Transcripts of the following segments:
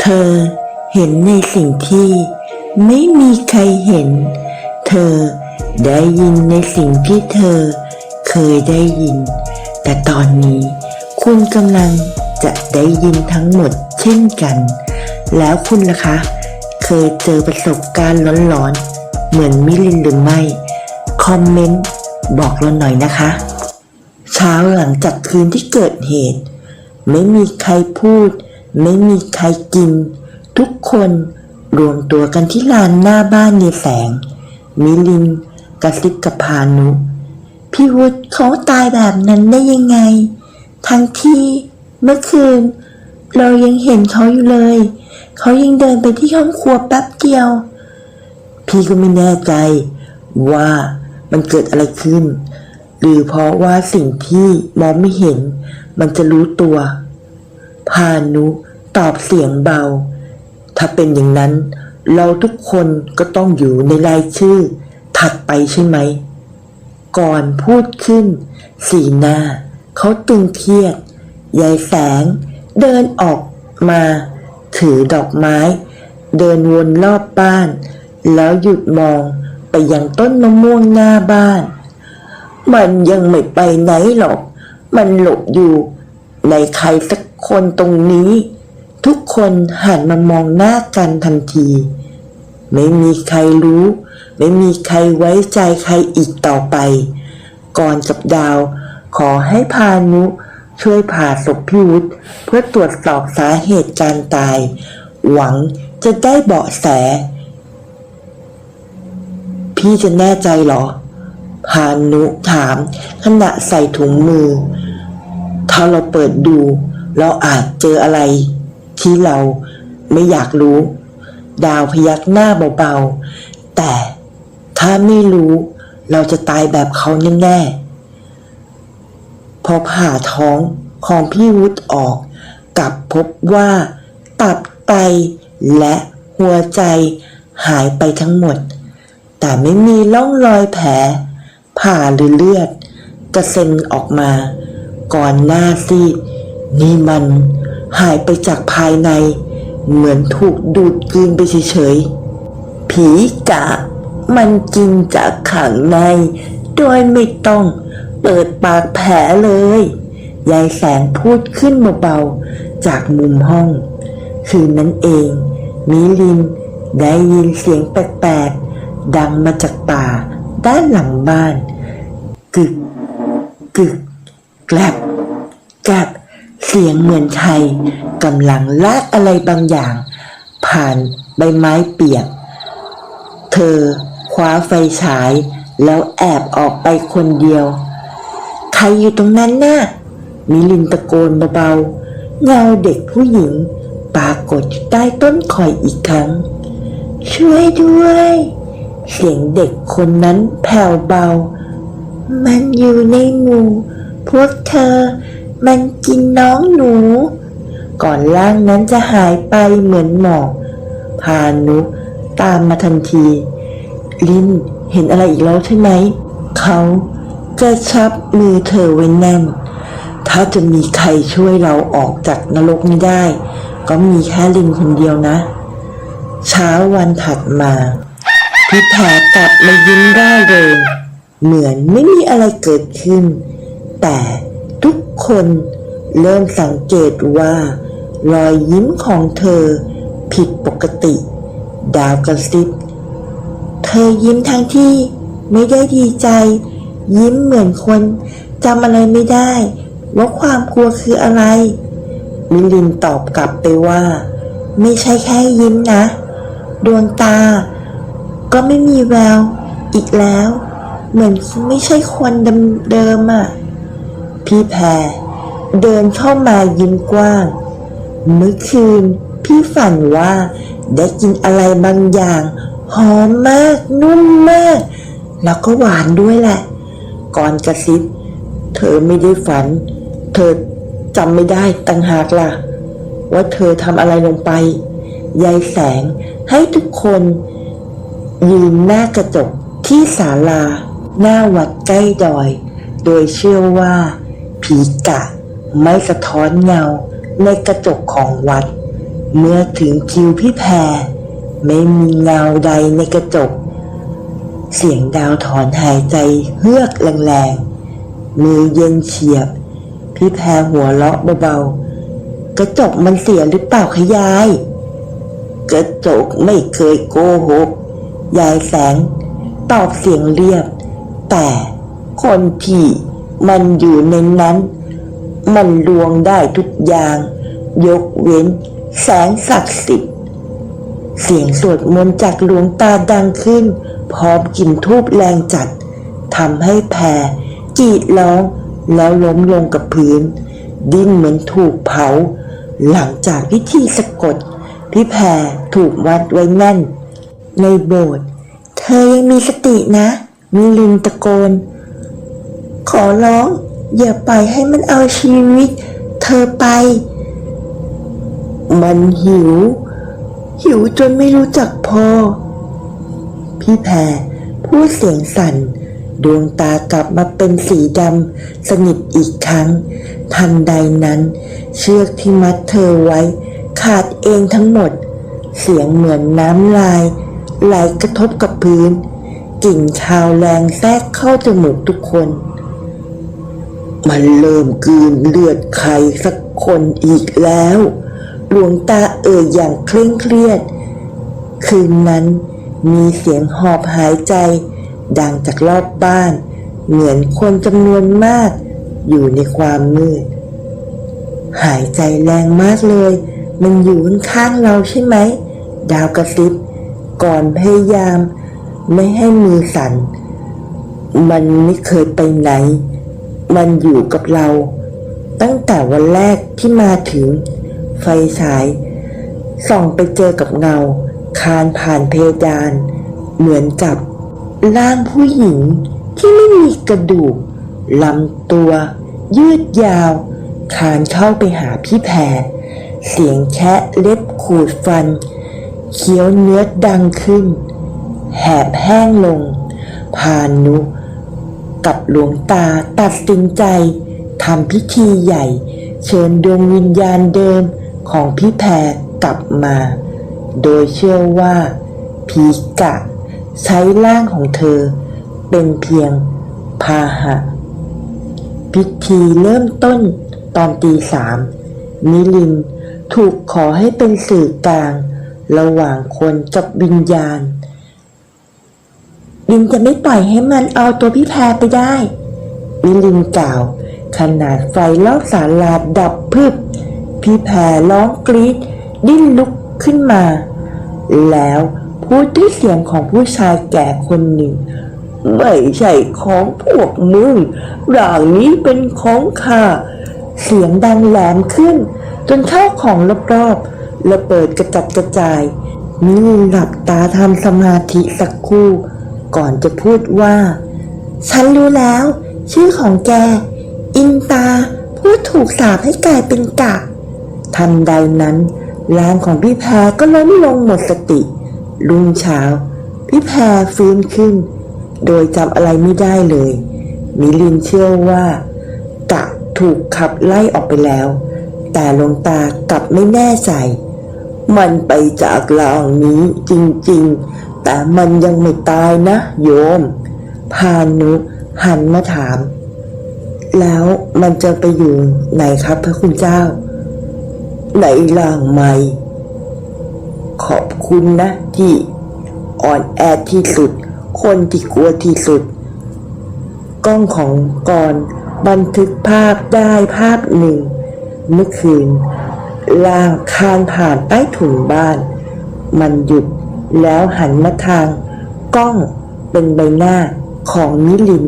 เธอเห็นในสิ่งที่ไม่มีใครเห็น เธอได้ยินในสิ่งที่เธอเคยได้ยิน แต่ตอนนี้คุณกำลังจะได้ยินทั้งหมดเช่นกัน แล้วคุณล่ะคะ เคยเจอประสบการณ์หลอนๆ เหมือนมิลินหรือไม่ คอมเมนต์บอกเราหน่อยนะคะ เช้าหลังจากคืนที่เกิดเหตุ ไม่มีใครพูด ไม่มีใครกิน ทุกคนรวมตัวกันที่ลานหน้าบ้านในแสง มิลินกระซิบกับพานุ พี่วุฒิเขาตายแบบนั้นได้ยังไง ทั้งที่เมื่อคืน เรายังเห็นเขาอยู่เลย เขายังเดินไปที่ห้องครัวแป๊บเดียว พี่ก็ไม่แน่ใจ ว่ามันเกิดอะไรขึ้น หรือเพราะว่าสิ่งที่มองไม่เห็น มันจะรู้ตัว พานุตอบเสียงเบา ถ้าเป็นอย่างนั้น เราทุกคนก็ต้องอยู่ในรายชื่อ ถัดไปใช่ไหม ก่อนพูดขึ้น สีหน้าเขาตึงเครียด ยายแสง เดินออกมา ถือดอกไม้ เดินวนรอบบ้าน แล้วหยุดมองไปยังต้นมะม่วงหน้าบ้าน มันยังไม่ไปไหนหรอก มันหลบอยู่ในใครสัก คนตรงนี้ ทุกคนหันมามองหน้ากันทันที ไม่มีใครรู้ ไม่มีใครไว้ใจใครอีกต่อไป ก่อนกับดาว ขอให้พานุช่วยผ่าศพพี่วุฒเพื่อตรวจสอบสาเหตุการตาย หวังจะได้เบาะแส พี่จะแน่ใจเหรอ พานุถามขณะใส่ถุงมือ ถ้าเราเปิดดู เราอาจเจออะไรที่เราไม่อยากรู้ ดาวพยักหน้าเบาๆ แต่ถ้าไม่รู้เราจะตายแบบเขาแน่ๆพอผ่าท้องของพี่วุฒิออกกลับพบว่าตับไตและหัวใจหายไปทั้งหมด แต่ไม่มีร่องรอยแผล ผ่าหรือเลือด กระเซ็นออกมา ก่อนหน้าซีด นี่มันหายไปจากภายใน เหมือนถูกดูดกลืนไปเฉยๆ ผีกะ มันกินจากข้างใน โดยไม่ต้องเปิดปากแผลเลย ยายแสงพูดขึ้นเบาๆ จากมุมห้อง คืนนั้นเอง มิลินได้ยินเสียงแปลกๆ ดังมาจากป่าด้านหลังบ้าน กึก กึก แกลบแกลบ เสียงเหมือนใครกำลังลากอะไรบางอย่าง ผ่านใบไม้เปียก เธอคว้าไฟฉาย แล้วแอบออกไปคนเดียว ใครอยู่ตรงนั้นน่ะมิลินตะโกนเบาๆเงาเด็กผู้หญิง ปรากฏอยู่ใต้ต้นคอยอีกครั้ง ช่วยด้วย เสียงเด็กคนนั้นแผ่วเบา มันอยู่ในหมู่พวกเธอ มันกินน้องหนู ก่อนร่างนั้นจะหายไปเหมือนหมอกพานุตามมาทันที ลินเห็นอะไรอีกแล้วใช่ไหม เขาจะชับมือเธอไว้แน่น ถ้าจะมีใครช่วยเราออกจากนรกนี้ได้ ก็มีแค่ลินคนเดียวนะ เช้าวันถัดมาพี่แผลกลับมายิ้มร่าเริงเหมือนไม่มีอะไรเกิดขึ้น แต่ คนเริ่มสังเกตว่า รอยยิ้มของเธอผิดปกติ ดาวกระซิบ เธอยิ้มทั้งที่ไม่ได้ดีใจ ยิ้มเหมือนคนจำอะไรไม่ได้ ว่าความกลัวคืออะไรมิลินตอบกลับไปว่า ไม่ใช่แค่ยิ้มนะ ดวงตา ก็ไม่มีแววอีกแล้ว เหมือนไม่ใช่คนเดิมๆอะ พี่แพรเดินเข้ามายิ้มกว้าง เมื่อคืนพี่ฝันว่าได้กินอะไรบางอย่าง หอมมากนุ่มมาก แล้วก็หวานด้วยแหละ ก่อนกระซิบ เธอไม่ได้ฝัน เธอจำไม่ได้ตั้งหากล่ะ ว่าเธอทำอะไรลงไป ยายแสงให้ทุกคนยืนหน้ากระจกที่ศาลา หน้าวัดใกล้ดอย โดยเชื่อว่า ผีกะ ไม่สะท้อนเงาในกระจกของวัด เมื่อถึงคิวพี่แพร ไม่มีเงาใดในกระจก เสียงดาวถอนหายใจเฮือกแรงๆ มือเย็นเฉียบ พี่แพรหัวเราะเบาๆ กระจกมันเสียหรือเปล่าคะยาย กระจกไม่เคยโกหก ยายแสง ตอบเสียงเรียบ แต่คนที่ มันอยู่ในนั้น มันลวงได้ทุกอย่าง ยกเว้น แสงศักดิ์สิทธิ์ เสียงสวดมนต์จากหลวงตาดังขึ้น พร้อมกลิ่นทูบแรงจัดทำให้แพรกรีดร้องแล้วล้มลงกับพื้น ดิ้นเหมือนถูกเผา หลังจากพิธีสะกด พี่แพรถูกวัดไว้แน่น ในโบสถ์เธอยังมีสตินะมีลินตะโกน ขอร้อง อย่าปล่อยให้มันเอาชีวิต เธอไป มันหิว หิวจนไม่รู้จักพอ พี่แพรพูดเสียงสั่น ดวงตากลับมาเป็นสีดำสนิทอีกครั้ง ทันใดนั้น เชือกที่มัดเธอไว้ ขาดเองทั้งหมด เสียงเหมือนน้ำลายไหลกระทบกับพื้นกลิ่นคาวแรงแทรกเข้าจมูกทุกคน มันเริ่มกลืนเลือดใครสักคนอีกแล้ว หลวงตาเอ่ยอย่างเคร่งเครียด คืนนั้นมีเสียงหอบหายใจ ดังจากรอบบ้าน เหมือนคนจำนวนมาก อยู่ในความมืด หายใจแรงมากเลย มันอยู่ข้างเราใช่ไหม ดาวกระซิบ ก่อนพยายาม ไม่ให้มือสั่น มันไม่เคยไปไหน มันอยู่กับเรา ตั้งแต่วันแรกที่มาถึง ไฟฉาย ส่องไปเจอกับเงา คานผ่านเพดาน เหมือนกับร่างผู้หญิงที่ไม่มีกระดูกลำตัว ยืดยาว คานเข้าไปหาพี่แพรเสียงแคะเล็บขูดฟัน เคี้ยวเนื้อดังขึ้น แหบแห้งลงพานนุ กับหลวงตาตัดสินใจทำพิธีใหญ่ เชิญดวงวิญญาณเดิมของพี่แพรกลับมา โดยเชื่อว่าผีกะ ใช้ร่างของเธอ เป็นเพียงพาหะ พิธีเริ่มต้นตอนตีสามมิลินถูกขอให้เป็นสื่อกลาง ระหว่างคนกับวิญญาณ ลินจะไม่ปล่อยให้มันเอาตัวพี่แพรไปได้มิลินกล่าว ขนาดไฟรอบศาลาดับพึบ พี่แพรร้องกรีดดิ้นลุกขึ้นมา แล้วพูดด้วยเสียงของผู้ชายแก่คนหนึ่ง ไม่ใช่ของพวกมึงร่างนี้เป็นของข้าเสียงดังแหลมขึ้น จนเข้าของรอบๆระเบิดกระจัดกระจายมิลินหลับตาทำสมาธิสักครู่ ก่อนจะพูดว่า ฉันรู้แล้ว ชื่อของแก อินตาพูดถูกสาปให้กลายเป็นกะทันใดนั้นร่างของพี่แพรก็ล้มลงหมดสติ รุ่งเช้า พี่แพรฟื้นขึ้น โดยจำอะไรไม่ได้เลย มิลินเชื่อว่ากะถูกขับไล่ออกไปแล้ว แต่ลงตากลับไม่แน่ใจ มันไปจากลางนี้จริงๆ แต่มันยังไม่ตายนะโยม พานุหันมาถาม แล้วมันจะไปอยู่ไหนครับพระคุณเจ้า ในร่างใหม่ ขอบคุณนะที่อ่อนแอที่สุด คนที่กลัวที่สุด กล้องของกรบันทึกภาพได้ภาพหนึ่ง เมื่อคืนล่างคานผ่านใต้ถุนบ้าน มันหยุด แล้วหันมาทางกล้องเป็นใบหน้าของมิลิน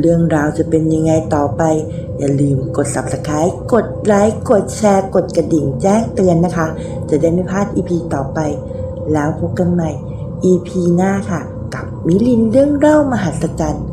เรื่องราวจะเป็นยังไงต่อไป อย่าลืมกด subscribe กดไลค์กดแชร์กดกระดิ่งแจ้งเตือนนะคะ จะได้ไม่พลาด EP ต่อไป แล้วพบกันใหม่ EP หน้าค่ะ กับมิลินเรื่องเล่ามหัศจรรย์